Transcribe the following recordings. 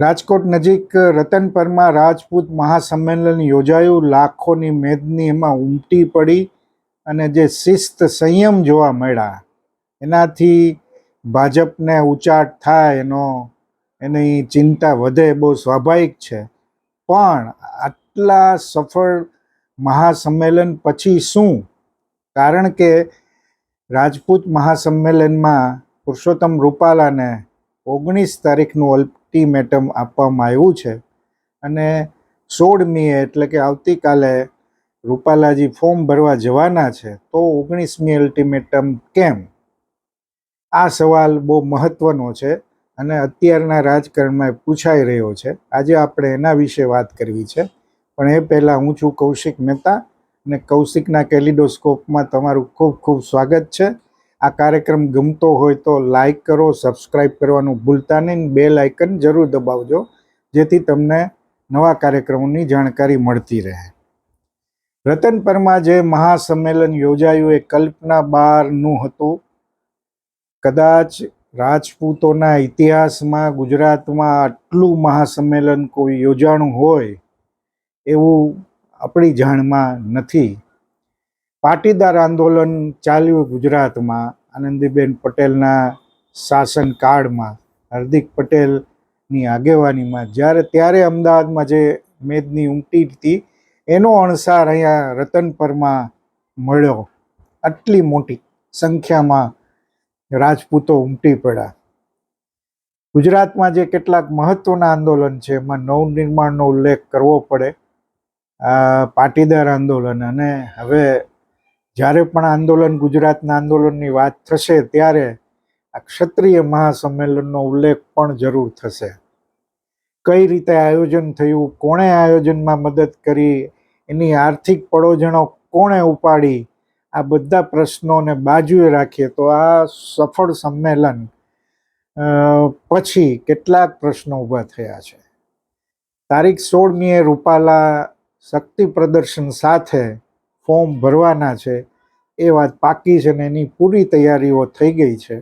રાજકોટ નજીક રતનપરમાં રાજપૂત મહાસંમેલન યોજાયું. લાખોની મેદની એમાં ઉમટી પડી અને જે શિસ્ત સંયમ જોવા મળ્યા. એનાથી ભાજપને ઉચાટ થાય એનો, એની ચિંતા વધે બહુ સ્વાભાવિક છે. પણ આટલા સફળ મહાસંમેલન પછી શું? કારણ કે રાજપૂત મહાસંમેલનમાં પુરુષોત્તમ રૂપાલાને ઓગણીસ તારીખનું અલ્ટિમેટમ આપવામાં આવ્યું છે. અને સોળમીએ એટલે કે આવતીકાલે રૂપાલાજી ફોર્મ ભરવા જવાના છે, તો ઓગણીસમી અલ્ટિમેટમ કેમ? આ સવાલ બહુ મહત્વનો છે અને અત્યારના રાજકારણમાં પૂછાઈ રહ્યો છે. આજે આપણે એના વિશે વાત કરવી છે. પણ એ પહેલાં હું છું કૌશિક મહેતા અને કૌશિકના કેલિડોસ્કોપમાં તમારું ખૂબ ખૂબ સ્વાગત છે. આ કાર્યક્રમ ગમતો હોય તો લાઈક કરો સબસ્ક્રાઈબ કરવાનું ભૂલતા નહીં બે લાઇકન જરૂર દબાવજો, જેથી તમને નવા કાર્યક્રમોની જાણકારી મળતી રહે. રતન પરમાં જે મહાસંમેલન યોજાયું એ કલ્પના બહારનું હતું. કદાચ રાજપૂતોના ઇતિહાસમાં ગુજરાતમાં આટલું મહાસંમેલન કોઈ યોજાણું હોય એવું આપણી જાણમાં નથી. પાટીદાર આંદોલન ચાલ્યું ગુજરાતમાં. આનંદીબેન પટેલના શાસનકાળમાં હાર્દિક પટેલની આગેવાનીમાં જ્યારે ત્યારે અમદાવાદમાં જે મેદની ઉમટી હતી, એનો અણસાર અહીંયા રતનપરમાં મળ્યો. આટલી મોટી સંખ્યામાં રાજપૂતો ઉમટી પડ્યા. ગુજરાતમાં જે કેટલાક મહત્વના આંદોલન છે, એમાં નવનિર્માણનો ઉલ્લેખ કરવો પડે. પાટીદાર આંદોલન અને હવે જ્યારે પણ આંદોલન ગુજરાતના આંદોલનની વાત થશે ત્યારે આ ક્ષત્રિય મહાસંમેલનનો ઉલ્લેખ પણ જરૂર થશે. કઈ રીતે આયોજન થયું, કોણે આયોજનમાં મદદ કરી, એની આર્થિક પડોજણો કોણે ઉપાડી, આ બધા પ્રશ્નોને બાજુએ રાખીએ તો આ સફળ સંમેલન પછી કેટલાક પ્રશ્નો ઊભા થયા છે. તારીખ સોળમીએ રૂપાલા શક્તિ પ્રદર્શન સાથે ફોર્મ ભરવાના છે, એ વાત પાકી છે ને એની પૂરી તૈયારીઓ થઈ ગઈ છે.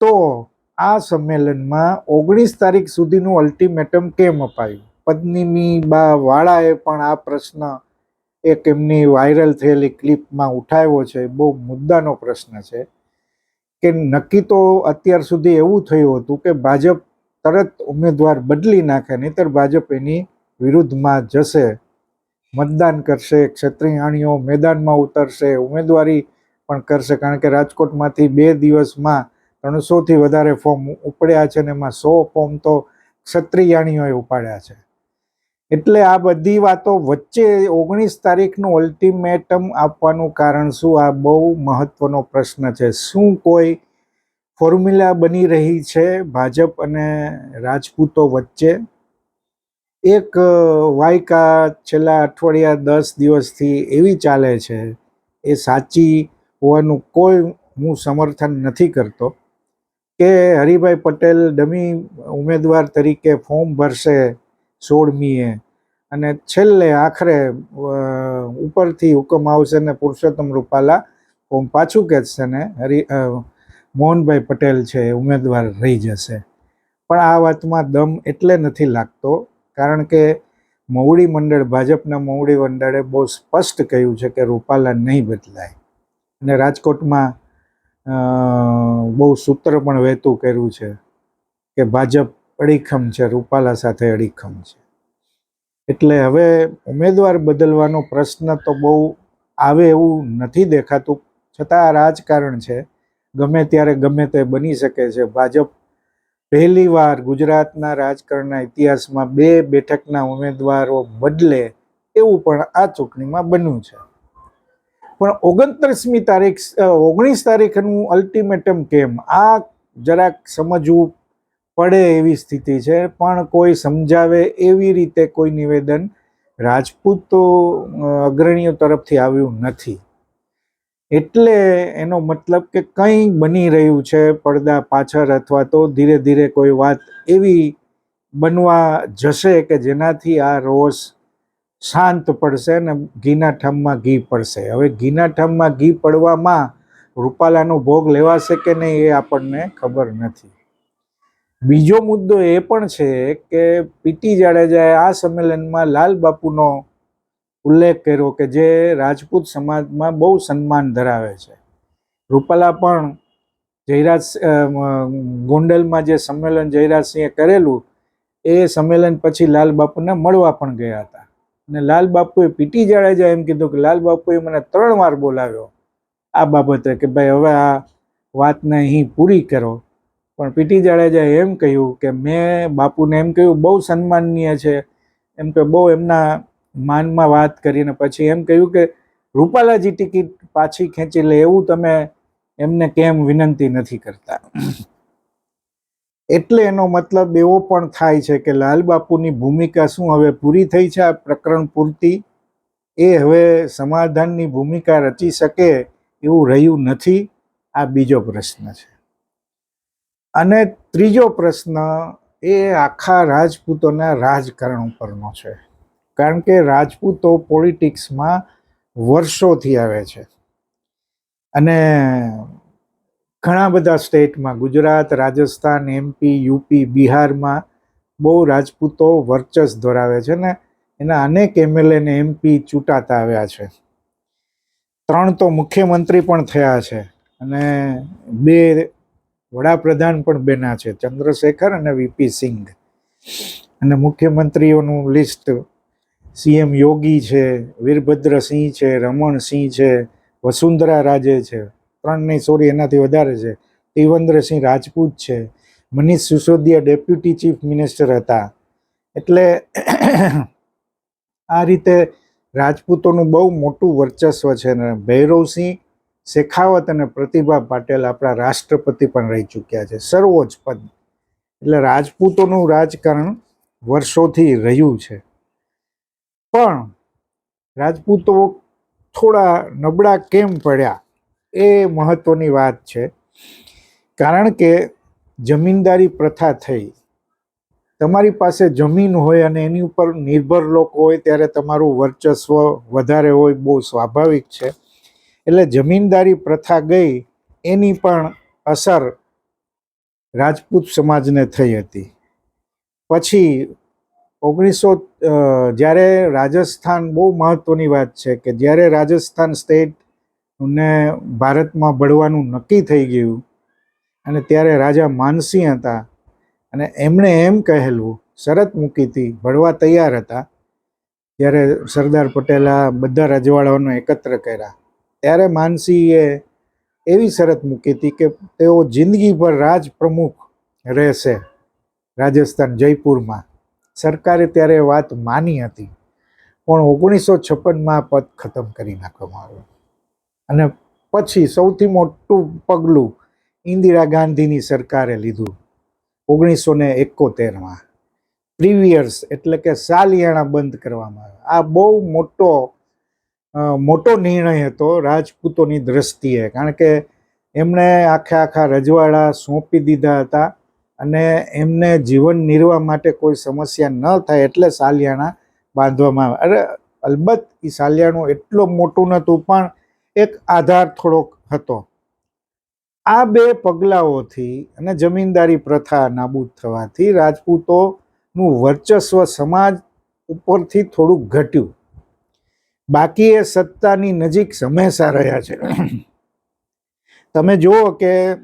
તો આ સંમેલનમાં ઓગણીસ તારીખ સુધીનું અલ્ટિમેટમ કેમ અપાયું? પદ્મિની બા વાળાએ પણ આ પ્રશ્ન એક એમની વાયરલ થયેલી ક્લિપમાં ઉઠાવ્યો છે, બહુ મુદ્દાનો પ્રશ્ન છે. કે નક્કી તો અત્યાર સુધી એવું થયું હતું કે ભાજપ તરત ઉમેદવાર બદલી નાખે, નહીતર ભાજપ એની વિરુદ્ધમાં જશે. મતદાન કરશે, ક્ષત્રિયાણીઓ મેદાનમાં ઉતરશે, ઉમેદવારી પણ કરશે. કારણ કે રાજકોટમાંથી બે દિવસમાં ત્રણસોથી વધારે ફોર્મ ઉપડ્યા છે અને એમાં સો ફોર્મ તો ક્ષત્રિયાણીઓએ ઉપાડ્યા છે. એટલે આ બધી વાતો વચ્ચે ઓગણીસ તારીખનું અલ્ટિમેટમ આપવાનું કારણ શું? આ બહુ મહત્વનો પ્રશ્ન છે. શું કોઈ ફોર્મ્યુલા બની રહી છે ભાજપ અને રાજપૂતો વચ્ચે? એક વાયકા છેલ્લા અઠવાડિયા દસ દિવસથી એવી ચાલે છે, એ સાચી હોવાનું કોઈ હું સમર્થન નથી કરતો, કે હરિભાઈ પટેલ ડમી ઉમેદવાર તરીકે ફોર્મ ભરશે સોળમીએ અને છેલ્લે આખરે ઉપરથી હુકમ આવશે ને પુરુષોત્તમ રૂપાલા ફોર્મ પાછું ખેંચશે ને હરિ મોહનભાઈ પટેલ છે ઉમેદવાર રહી જશે. પણ આ વાતમાં દમ એટલે નથી લાગતો કારણ કે મવડી મંડળ, ભાજપના મવડી મંડળે બહુ સ્પષ્ટ કહ્યું છે કે રૂપાલા નહીં બદલાય. અને રાજકોટમાં બહુ સૂત્ર પણ વહેતું કર્યું છે કે ભાજપ અડીખમ છે, રૂપાલા સાથે અડીખમ છે. એટલે હવે ઉમેદવાર બદલવાનો પ્રશ્ન તો બહુ આવે એવું નથી દેખાતું. છતાં આ રાજકારણ છે. ગમે ત્યારે ગમે તે બની શકે છે. ભાજપ પહેલીવાર ગુજરાતના રાજકારણના ઇતિહાસમાં બે બેઠકના ઉમેદવારો બદલે એવું પણ આ ચૂંટણીમાં બન્યું છે. પણ ઓગણત્રીસમી તારીખ ઓગણીસ તારીખનું અલ્ટિમેટમ કેમ? આ જરાક સમજવું પડે એવી સ્થિતિ છે, પણ કોઈ સમજાવે એવી રીતે કોઈ નિવેદન રાજપૂતો અગ્રણીઓ તરફથી આવ્યું નથી. એટલે એનો મતલબ કે કંઈ બની રહ્યું છે પડદા પાછળ અથવા તો ધીરે ધીરે કોઈ વાત એવી બનવા જશે કે જેનાથી આ રોષ શાંત પડશે અને ઘીના ઠામમાં ઘી પડશે. હવે ઘીના ઠામમાં ઘી પડવામાં રૂપાલાનો ભોગ લેવાશે કે નહીં એ આપણને ખબર નથી. બીજો મુદ્દો એ પણ છે કે પીટી જાડેજાએ આ સંમેલનમાં લાલ બાપુનો ઉલ્લેખ કર્યો કે જે રાજપૂત સમાજમાં બહુ સન્માન ધરાવે છે. રૂપાલા પણ જયરાજ ગોંડલમાં જે સંમેલન જયરાજસિંહે કરેલું, એ સંમેલન પછી લાલ બાપુને મળવા પણ ગયા હતા. અને લાલ બાપુએ પીટી જાડેજા એમ કીધું કે, લાલ બાપુએ મને ત્રણ વાર બોલાવ્યો આ બાબતે કે ભાઈ હવે આ વાતને અહીં પૂરી કરો. પણ પીટી જાડેજાએ એમ કહ્યું કે, મેં બાપુને એમ કહ્યું, બહુ સન્માનીય છે. એમ કે બહુ એમના માનમાં વાત કરીને પછી એમ કહ્યું કે, રૂપાલાજી ટિકિટ પાછી ખેંચી લે, એવું તમે એમને કેમ વિનંતી નથી કરતા? એટલે એનો મતલબ એવો પણ થાય છે કે લાલ ભૂમિકા શું હવે પૂરી થઈ છે આ પ્રકરણ પૂરતી? એ હવે સમાધાનની ભૂમિકા રચી શકે એવું રહ્યું નથી? આ બીજો પ્રશ્ન છે. અને ત્રીજો પ્રશ્ન એ આખા રાજપૂતોના રાજકારણ ઉપરનો છે. કારણ કે રાજપૂતો પોલિટિક્સમાં વર્ષોથી આવે છે. અને ઘણા બધા સ્ટેટમાં, ગુજરાત, રાજસ્થાન એમપી યુપી બિહારમાં બહુ રાજપૂતો વર્ચસ્વ ધરાવે છે ને એના અનેક એમએલએ ને એમપી ચૂંટાતા આવ્યા છે. ત્રણ તો મુખ્યમંત્રી પણ થયા છે અને બે વડાપ્રધાન પણ બેના છે, ચંદ્રશેખર અને વીપી સિંઘ. અને મુખ્યમંત્રીઓનું લિસ્ટ સીએમ યોગી છે, વીરભદ્રસિંહ છે, રમણસિંહ છે, વસુંધરા રાજે છે ત્રણ નહીં સોરી એનાથી વધારે છે. ત્રિવેન્દ્રસિંહ રાજપૂત છે, Manish Sisodia deputy chief minister હતા. એટલે આ રીતે રાજપૂતોનું બહુ મોટું વર્ચસ્વ છે ને ભૈરવસિંહ, શેખાવત અને પ્રતિભા પાટેલ આપણા રાષ્ટ્રપતિ પણ રહી ચૂક્યા છે, સર્વોચ્ચ પદ. એટલે રાજપૂતોનું રાજકારણ વર્ષોથી રહ્યું છે. પણ રાજપૂતો થોડા નબળા કેમ પડ્યા એ મહત્વની વાત છે. કારણ કે જમીનદારી પ્રથા થઈ. તમારી પાસે જમીન હોય અને એની ઉપર નિર્ભર લોકો હોય ત્યારે તમારું વર્ચસ્વ વધારે હોય બહુ સ્વાભાવિક છે. એટલે જમીનદારી પ્રથા ગઈ, એની પણ અસર રાજપૂત સમાજને થઈ હતી. પછી ઓગણીસો જ્યારે રાજસ્થાન બહુ મહત્ત્વની વાત છે કે જ્યારે રાજસ્થાન સ્ટેટ ને ભારતમાં ભળવાનું નક્કી થઈ ગયું અને ત્યારે રાજા માનસિંહ હતા અને એમણે એમ કહેલું, શરત મૂકી હતી, ભળવા તૈયાર હતા. ત્યારે સરદાર પટેલા બધા રજવાડાઓને એકત્ર કર્યા. ત્યારે માનસિંહે એવી શરત મૂકી હતી કે તેઓ જિંદગીભર રાજ પ્રમુખ રહેશે રાજસ્થાન જયપુરમાં. સરકારે ત્યારે વાત માની હતી. પણ ઓગણીસો છપ્પનમાં પદ ખતમ કરી નાખવામાં આવ્યો. અને પછી સૌથી મોટું પગલું ઇન્દિરા ગાંધીની સરકારે લીધું. ઓગણીસો ને એકોતેરમાં. પ્રીવિયર્સ એટલે કે સાલિયાણા બંધ કરવામાં આવ્યા. આ બહુ મોટો મોટો નિર્ણય હતો રાજપૂતોની દ્રષ્ટિએ. કારણ કે એમણે આખે આખા રજવાડા સોંપી દીધા હતા. અને એમને જીવન નિર્વાહ માટે કોઈ સમસ્યા ન થાય એટલે સાલિયાણા બાંધવામાં આવે. અરે, અલબત્ત એ સાલિયાણું એટલું મોટું નહોતું, પણ એક આધાર થોડોક હતો. આ બે પગલાઓથી અને જમીનદારી પ્રથા નાબૂદ થવાથી રાજપૂતોનું વર્ચસ્વ સમાજ ઉપરથી થોડુંક ઘટ્યું. બાકી એ સત્તાની નજીક હંમેશા રહ્યા છે. તમે જુઓ કે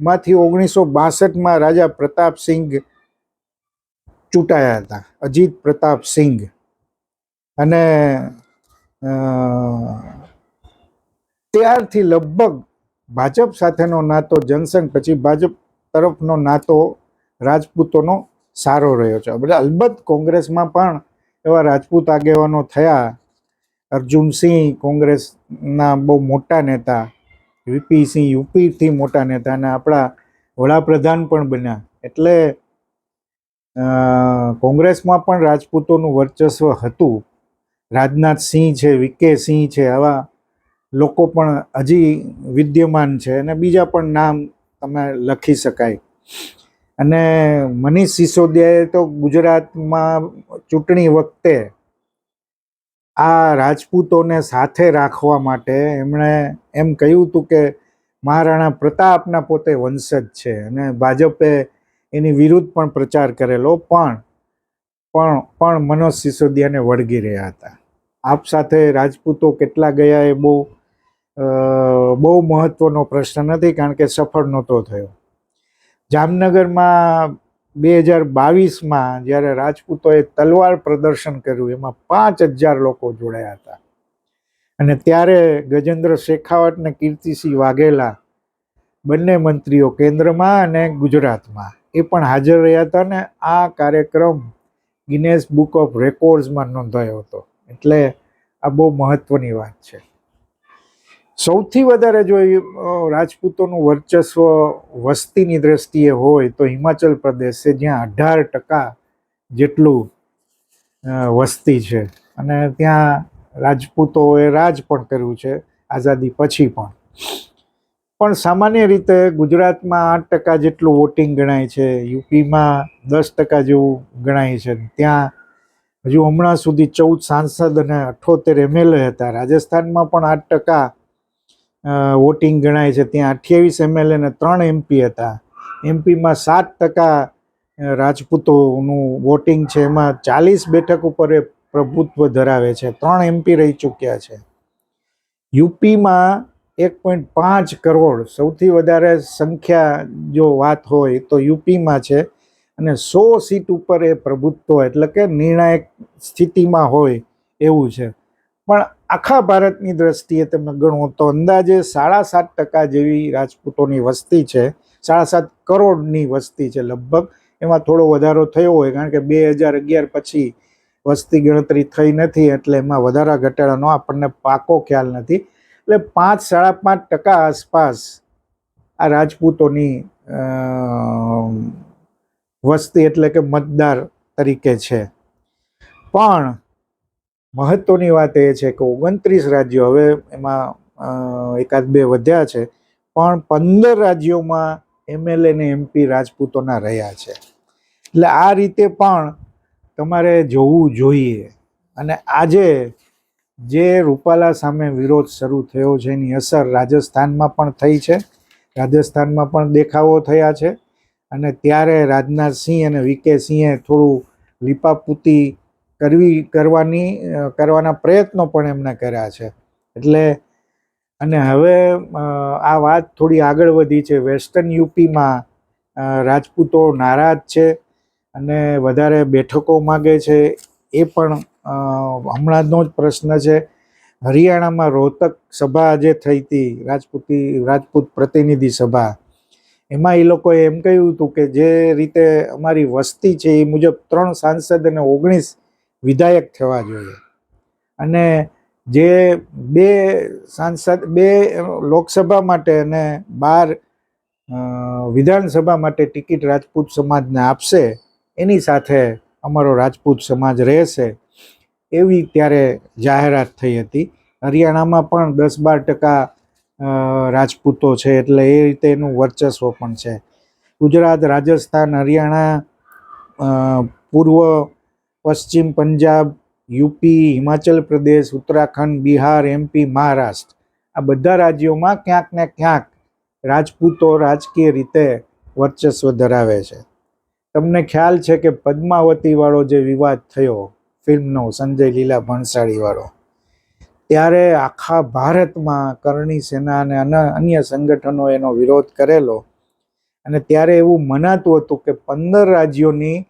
જનસંઘમાંથી ઓગણીસો બાસઠમાં રાજા પ્રતાપસિંહ ચૂંટાયા હતા, અજીત પ્રતાપ સિંઘ. અને ત્યારથી લગભગ ભાજપ સાથેનો નાતો, જનસંઘ પછી ભાજપ તરફનો નાતો રાજપૂતોનો સારો રહ્યો છે. બધા અલબત્ત કોંગ્રેસમાં પણ એવા રાજપૂત આગેવાનો થયા. અર્જુનસિંહ કોંગ્રેસના બહુ મોટા નેતા વીપી સિંહ યુપીથી મોટા નેતા અને આપણા વડાપ્રધાન પણ બન્યા. એટલે કોંગ્રેસમાં પણ રાજપૂતોનું વર્ચસ્વ હતું. રાજનાથ સિંહ છે વિકે સિંહ છે, આવા લોકો પણ હજી વિદ્યમાન છે અને બીજા પણ નામ તમે લખી શકાય. અને મનીષ સિસોદિયાએ તો ગુજરાતમાં ચૂંટણી વખતે આ રાજપૂતોને સાથે રાખવા માટે એમણે એમ કહ્યું હતું કે મહારાણા પ્રતાપના પોતે વંશજ છે અને ભાજપે એની વિરુદ્ધ પણ પ્રચાર કરેલો, પણ પણ પણ મનોજ સિસોદિયાને વળગી રહ્યા હતા. આપ સાથે રાજપૂતો કેટલા ગયા એ બહુ બહુ મહત્ત્વનો પ્રશ્ન નથી કારણ કે સફળ નહોતો થયો. જામનગરમાં બે હજાર બાવીસમાં જ્યારે રાજપૂતોએ તલવાર પ્રદર્શન કર્યું, એમાં પાંચ હજાર લોકો જોડાયા હતા. અને ત્યારે ગજેન્દ્ર શેખાવત અને કીર્તિસિંહ વાઘેલા બંને મંત્રીઓ કેન્દ્રમાં અને ગુજરાતમાં એ પણ હાજર રહ્યા હતા ને આ કાર્યક્રમ ગિનેસ બુક ઓફ રેકોર્ડ્સમાં નોંધાયો હતો. એટલે આ બહુ મહત્ત્વની વાત છે. સૌથી વધારે જો રાજપૂતોનું વર્ચસ્વ વસ્તીની દ્રષ્ટિએ હોય તો હિમાચલ પ્રદેશ છે જ્યાં અઢાર ટકા જેટલું વસ્તી છે. અને ત્યાં રાજપૂતોએ રાજ પણ કર્યું છે, આઝાદી પછી પણ. પણ સામાન્ય રીતે ગુજરાતમાં આઠ ટકા જેટલું વોટિંગ ગણાય છે, યુપીમાં દસ ટકા જેવું ગણાય છે. ત્યાં હજુ હમણાં સુધી ચૌદ સાંસદ અને અઠ્ઠોતેર એમએલએ હતા. રાજસ્થાનમાં પણ આઠ ટકા વોટિંગ ગણાય છે. ત્યાં અઠ્યાવીસ એમએલએ ને ત્રણ એમપી હતા. એમપીમાં સાત ટકા રાજપૂતોનું વોટિંગ છે. એમાં ચાલીસ બેઠક ઉપર એ પ્રભુત્વ ધરાવે છે. ત્રણ એમપી રહી ચૂક્યા છે. યુપીમાં એક પોઈન્ટ પાંચ કરોડ. સૌથી વધારે સંખ્યા જો વાત હોય તો યુપીમાં છે. અને સો સીટ ઉપર એ પ્રભુત્વ, એટલે કે નિર્ણાયક સ્થિતિમાં હોય એવું છે. પણ આખા ભારતની દ્રષ્ટિએ તમે ગણો તો અંદાજે સાડા સાત ટકા જેવી રાજપૂતોની વસ્તી છે. સાડા સાત કરોડની વસ્તી છે લગભગ. એમાં થોડો વધારો થયો હોય કારણ કે બે હજાર અગિયાર પછી વસ્તી ગણતરી થઈ નથી એટલે એમાં વધારા ઘટાડાનો આપણને પાકો ખ્યાલ નથી. એટલે પાંચ, સાડા પાંચ ટકા આસપાસ આ રાજપૂતોની વસ્તી એટલે કે મતદાર તરીકે છે. પણ મહત્વની વાત એ છે કે ઓગણત્રીસ રાજ્યો હવે એમાં એકાદ બે વધ્યા છે, પણ પંદર રાજ્યોમાં એમએલએ ને એમપી રાજપૂતોના રહ્યા છે. એટલે આ રીતે પણ તમારે જોવું જોઈએ. અને આજે જે રૂપાલા સામે વિરોધ શરૂ થયો છે, એની અસર રાજસ્થાનમાં પણ થઈ છે. રાજસ્થાનમાં પણ દેખાવો થયા છે. અને ત્યારે રાજનાથસિંહ અને વીકે સિંહે થોડું લીપાપૂતી કરવી, કરવાની કરવાના પ્રયત્નો પણ એમણે કર્યા છે. એટલે, અને હવે આ વાત થોડી આગળ વધી છે. વેસ્ટર્ન યુપીમાં રાજપૂતો નારાજ છે અને વધારે બેઠકો માગે છે એ પણ હમણાંનો જ પ્રશ્ન છે. હરિયાણામાં રોહતક સભા જે થઈ હતી, રાજપૂતી, રાજપૂત પ્રતિનિધિ સભા. એમાં એ લોકોએ એમ કહ્યું હતું કે જે રીતે અમારી વસ્તી છે એ મુજબ ત્રણ સાંસદ અને ઓગણીસ વિધાયક થવા જોઈએ. અને જે બે સાંસદ, બે લોકસભા માટે અને બાર વિધાનસભા માટે ટિકિટ રાજપૂત સમાજને આપશે, એની સાથે અમારો રાજપૂત સમાજ રહેશે, એવી ત્યારે જાહેરાત થઈ હતી. હરિયાણામાં પણ દસ બાર ટકા રાજપૂતો છે, એટલે એ રીતે એનું વર્ચસ્વ પણ છે. ગુજરાત, રાજસ્થાન, હરિયાણા પૂર્વ પશ્ચિમ પંજાબ, યુપી, હિમાચલ પ્રદેશ, ઉત્તરાખંડ, બિહાર એમપી મહારાષ્ટ્ર. આ બધા રાજ્યોમાં ક્યાંક ને ક્યાંક રાજપૂતો રાજકીય રીતે વર્ચસ્વ ધરાવે છે. તમને ખ્યાલ છે કે પદ્માવતીવાળો જે વિવાદ થયો ફિલ્મનો, સંજય લીલા ભણસાળીવાળો, ત્યારે આખા ભારતમાં કરણી સેના અને અન- અન્ય સંગઠનો એનો વિરોધ કરેલો. અને ત્યારે એવું મનાતું હતું કે પંદર રાજ્યોની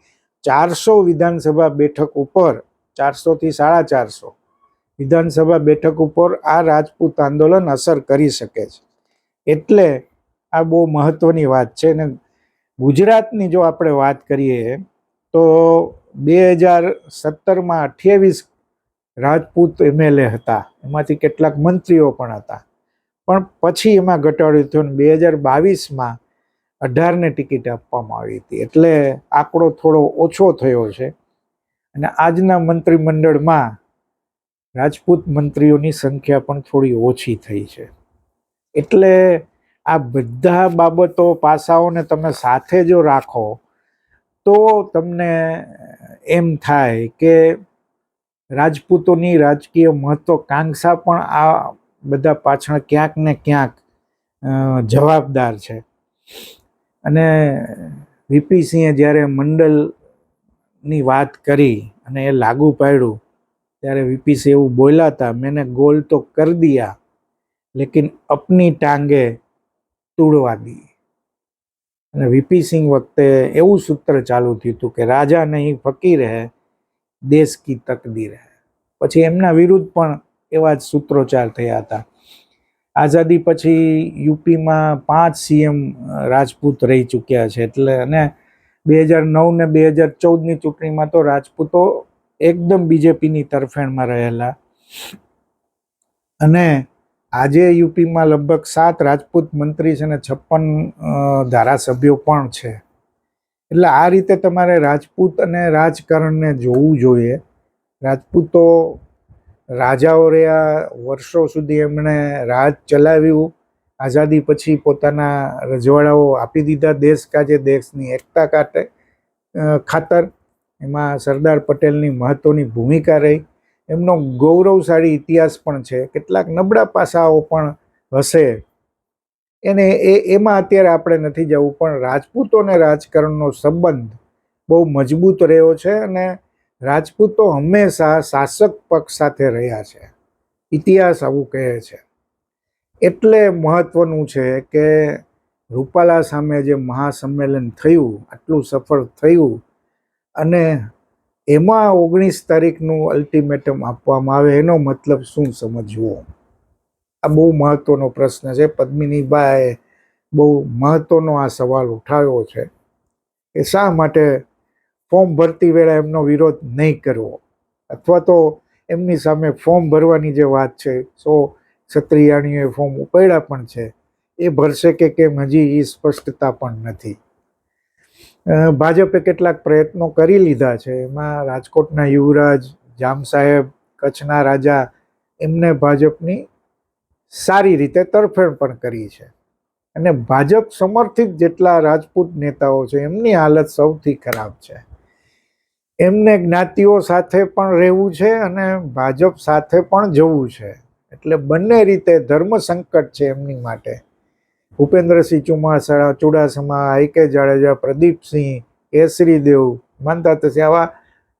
ચારસો વિધાનસભા બેઠક ઉપર, ચારસોથી સાડા ચારસો વિધાનસભા બેઠક ઉપર આ રાજપૂત આંદોલન અસર કરી શકે છે. એટલે આ બહુ મહત્ત્વની વાત છે ને ગુજરાતની જો આપણે વાત કરીએ તો બે હજાર સત્તરમાં અઠ્યાવીસ રાજપૂત એમએલએ હતા, એમાંથી કેટલાક મંત્રીઓ પણ હતા. પણ પછી એમાં ઘટાડો થયો ને બે હજાર બાવીસમાં અઢારને ટિકિટ આપવામાં આવી હતી. એટલે આંકડો થોડો ઓછો થયો છે. અને આજના મંત્રીમંડળમાં રાજપૂત મંત્રીઓની સંખ્યા પણ થોડી ઓછી થઈ છે. એટલે આ બધા બાબતો પાસાઓને તમે સાથે જો રાખો, તો તમને એમ થાય કે રાજપૂતોની રાજકીય મહત્વકાંક્ષા પણ આ બધા પાછળ ક્યાંક ને ક્યાંક જવાબદાર છે. અને વીપી સિંહે જ્યારે મંડળની વાત કરી અને એ લાગુ પાડ્યું, ત્યારે વીપી સિંહ એવું બોલ્યા હતા, મેને ગોલ તો કર દિયા, લેકિન અપની ટાંગે તોડવા દી. અને વીપી સિંહ વખતે એવું સૂત્ર ચાલુ થયું હતું કે રાજા નહીં ફકીર હે દેશ કી તકદીર હે પછી એમના વિરુદ્ધ પણ એવા જ સૂત્રોચ્ચાર થયા હતા. આઝાદી પછી યુપીમાં પાંચ સીએમ રાજપૂત રહી ચૂક્યા છે. એટલે અને બે હજાર નવ ને બે હજાર ચૌદની ચૂંટણીમાં તો રાજપૂતો એકદમ બીજેપીની તરફેણમાં રહેલા. અને આજે યુપીમાં લગભગ સાત રાજપૂત મંત્રી છે અને છપ્પન ધારાસભ્યો પણ છે. એટલે આ રીતે તમારે રાજપૂત અને રાજકારણને જોવું જોઈએ. રાજપૂતો રાજાઓ રહ્યા વર્ષો સુધી એમણે રાજ ચલાવ્યું. આઝાદી પછી પોતાના રજવાડાઓ આપી દીધા દેશ કાજે, દેશની એકતા કાટે ખાતર. એમાં સરદાર પટેલની મહત્ત્વની ભૂમિકા રહી. એમનો ગૌરવશાળી ઇતિહાસ પણ છે. કેટલાક નબળા પાસાઓ પણ હશે. એને, એ, એમાં અત્યારે આપણે નથી જવું, પણ રાજપૂતો અને રાજકારણનો સંબંધ બહુ મજબૂત રહ્યો છે અને રાજપૂતો હંમેશા શાસક પક્ષ સાથે રહ્યા છે. ઇતિહાસ આવું કહે છે. એટલે મહત્વનું છે કે રૂપાલા સામે જે મહાસંમેલન થયું, આટલું સફળ થયું અને એમાં ઓગણીસ તારીખનું અલ્ટિમેટમ આપવામાં આવે, એનો મતલબ શું સમજવો? આ બહુ મહત્વનો પ્રશ્ન છે. પદ્મિનીબાએ બહુ મહત્વનો આ સવાલ ઉઠાવ્યો છે કે શા માટે ફોર્મ ભરતી વેળા એમનો વિરોધ નહીં કરવો. અથવા તો એમની સામે ફોર્મ ભરવાની જે વાત છે, સો ક્ષત્રિયાણીઓએ ફોર્મ ઉપાડ્યા પણ છે, એ ભરશે કે કેમ હજી એ સ્પષ્ટતા પણ નથી. ભાજપે કેટલાક પ્રયત્નો કરી લીધા છે. એમાં રાજકોટના યુવરાજ, જામ સાહેબ, કચ્છના રાજા, એમને ભાજપની સારી રીતે તરફેણ પણ કરી છે. અને ભાજપ સમર્થિત જેટલા રાજપૂત નેતાઓ છે, એમની હાલત સૌથી ખરાબ છે. એમને જ્ઞાતિઓ સાથે પણ રહેવું છે અને ભાજપ સાથે પણ જવું છે. એટલે બંને રીતે ધર્મ સંકટ છે એમની માટે. ભૂપેન્દ્રસિંહ ચુમાસા ચુડાસમા આઈકે જાડેજા, પ્રદીપસિંહ કેસરી દેવ માનતા તસે આવા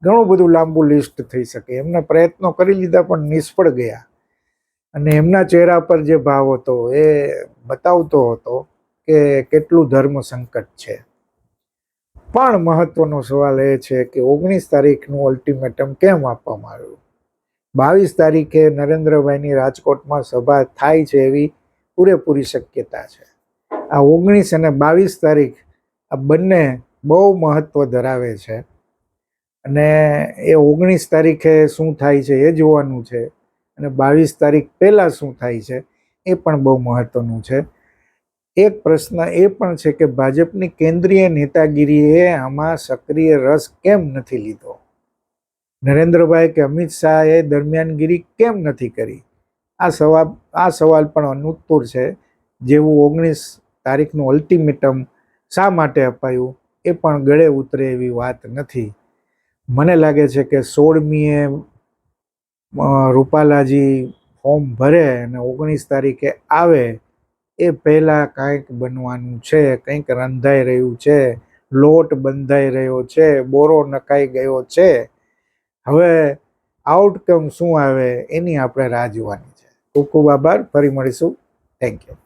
ઘણું બધું લાંબુ લિસ્ટ થઈ શકે. એમને પ્રયત્નો કરી લીધા પણ નિષ્ફળ ગયા. અને એમના ચહેરા પર જે ભાવ હતો એ બતાવતો હતો કે કેટલું ધર્મ સંકટ છે. પણ મહત્વનો સવાલ એ છે કે ઓગણીસ તારીખનું અલ્ટિમેટમ કેમ આપવામાં આવ્યું? બાવીસ તારીખે નરેન્દ્રભાઈની રાજકોટમાં સભા થાય છે એવી પૂરેપૂરી શક્યતા છે. આ ઓગણીસ અને બાવીસ તારીખ આ બંને બહુ મહત્વ ધરાવે છે. અને એ ઓગણીસ તારીખે શું થાય છે એ જોવાનું છે. અને બાવીસ તારીખ પહેલાં શું થાય છે એ પણ બહુ મહત્ત્વનું છે. એક પ્રશ્ન એ પણ છે કે ભાજપની કેન્દ્રીય નેતાગીરીએ આમાં સક્રિય રસ કેમ નથી લીધો? નરેન્દ્રભાઈ કે અમિત શાહે દરમિયાનગીરી કેમ નથી કરી? આ સવાલ આ સવાલ પણ અનુત્તર છે. જેવું ઓગણીસ તારીખનું અલ્ટિમેટમ શા માટે અપાયું એ પણ ગળે ઉતરે એવી વાત નથી. મને લાગે છે કે સોળમીએ રૂપાલાજી ફોર્મ ભરે અને ઓગણીસ તારીખે આવે એ પહેલાં કાંઈક બનવાનું છે, કંઈક રંધાઈ રહ્યું છે, લોટ બંધાઈ રહ્યો છે, બોરો નકાઈ ગયો છે. હવે આઉટકમ શું આવે એની આપણે રાહ જોવાની છે. ખૂબ ખૂબ આભાર. ફરી મળીશું. Thank you